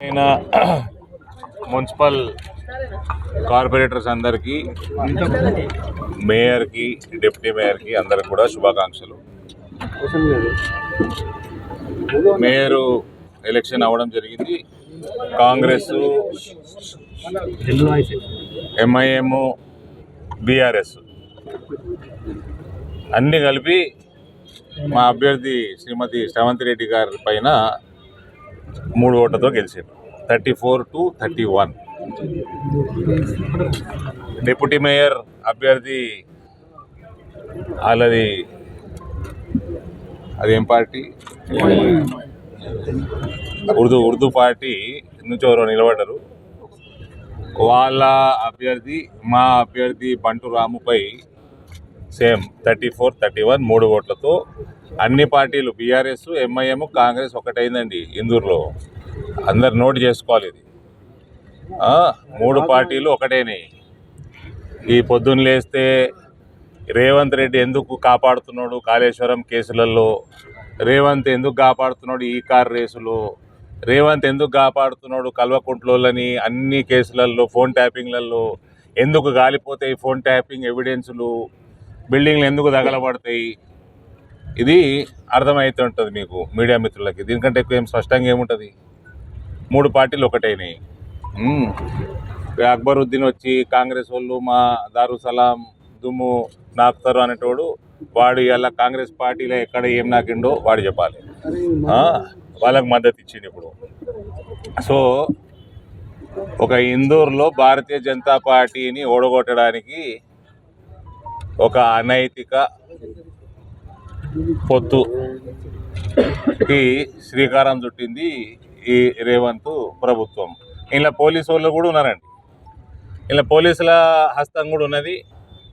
అయిన municipal corporators అందరికీ మేయర్కి deputy మేయర్కి అందరికి కూడా శుభాకాంక్షలు. మేయరు ఎలక్షన్ అవ్వడం జరిగింది. కాంగ్రెస్ ఎంఐఎం బీఆర్ఎస్ అన్నీ కలిపి మా అభ్యర్థి శ్రీమతి శ్రవంత్ రెడ్డి గారి పైన మూడు ఓట్లతో గెలిచాడు. Thirty four to thirty one. Deputy mayor అభ్యర్థి వాళ్ళది అదేం పార్టీ? ఉర్దూ ఉర్దూ పార్టీ నుంచి ఎవరో నిలబడ్డారు. వాళ్ళ అభ్యర్థి మా అభ్యర్థి Bantu రాముపై same thirty four thirty one మూడు ఓట్లతో అన్ని పార్టీలు బీఆర్ఎస్ ఎంఐఎం కాంగ్రెస్ ఒకటైందండి ఇందూరులో. అందరు నోట్ చేసుకోవాలి ఇది. మూడు పార్టీలు ఒకటేనే ఈ పొద్దున్న లేస్తే రేవంత్ రెడ్డి ఎందుకు కాపాడుతున్నాడు కాళేశ్వరం కేసులలో? రేవంత్ ఎందుకు కాపాడుతున్నాడు ఈ కార్ రేసులు? రేవంత్ ఎందుకు కాపాడుతున్నాడు కల్వకుంట్లోని అన్ని కేసులలో ఫోన్ ట్యాపింగ్లలో? ఎందుకు గాలిపోతాయి ఫోన్ ట్యాపింగ్ ఎవిడెన్సులు? బిల్డింగ్లు ఎందుకు తగలబడతాయి? ఇది అర్థమవుతుంటుంది మీకు మీడియా మిత్రులకి. దీనికంటే ఎక్కువ ఏం స్పష్టంగా ఏముంటుంది? మూడు పార్టీలు ఒకటైనాయి. అక్బరుద్దీన్ వచ్చి కాంగ్రెస్ వాళ్ళు మా దారుసలాం దుమ్ము నాకుతారు అనేటోడు వాడు ఇలా కాంగ్రెస్ పార్టీలో ఎక్కడ ఏం నాకిండో వాడు చెప్పాలి. వాళ్ళకి మద్దతు ఇచ్చింది ఇప్పుడు. సో ఒక ఇందూరులో భారతీయ జనతా పార్టీని ఓడగొట్టడానికి ఒక అనైతిక పొత్తుకి శ్రీకారం చుట్టింది ఈ రేవంత్ ప్రభుత్వం. ఇలా పోలీసు వాళ్ళు కూడా ఉన్నారండి. ఇలా పోలీసుల హస్తం కూడా ఉన్నది.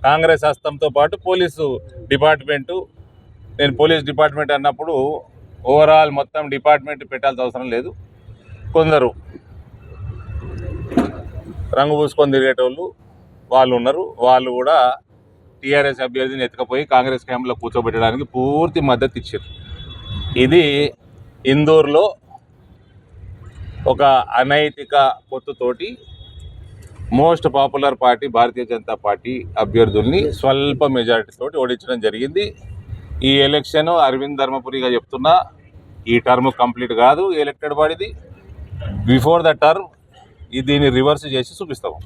కాంగ్రెస్ హస్తంతో పాటు పోలీసు డిపార్ట్మెంటు. నేను పోలీస్ డిపార్ట్మెంట్ అన్నప్పుడు ఓవరాల్ మొత్తం డిపార్ట్మెంట్ పెట్టాల్సిన అవసరం లేదు. కొందరు రంగు పూసుకొని తిరిగేటోళ్ళు వాళ్ళు ఉన్నారు. వాళ్ళు కూడా టీఆర్ఎస్ అభ్యర్థిని ఎత్తుకపోయి కాంగ్రెస్ క్యాంప్లో కూర్చోబెట్టడానికి పూర్తి మద్దతు ఇచ్చారు. ఇది ఇందూరులో ఒక అనైతిక పొత్తుతోటి most popular party Bharatiya Janata party అభ్యర్థుల్ని స్వల్ప మెజారిటీతో తోటి ఓడించడం జరిగింది. ఈ ఎలక్షన్ అరవింద్ ధర్మపురిగా చెప్తున్నా ఈ టర్మ్ కంప్లీట్ కాదు ఎలక్టెడ్ బాడీది. బిఫోర్ ద టర్మ్ దీన్ని రివర్స్ చేసి చూపిస్తాము.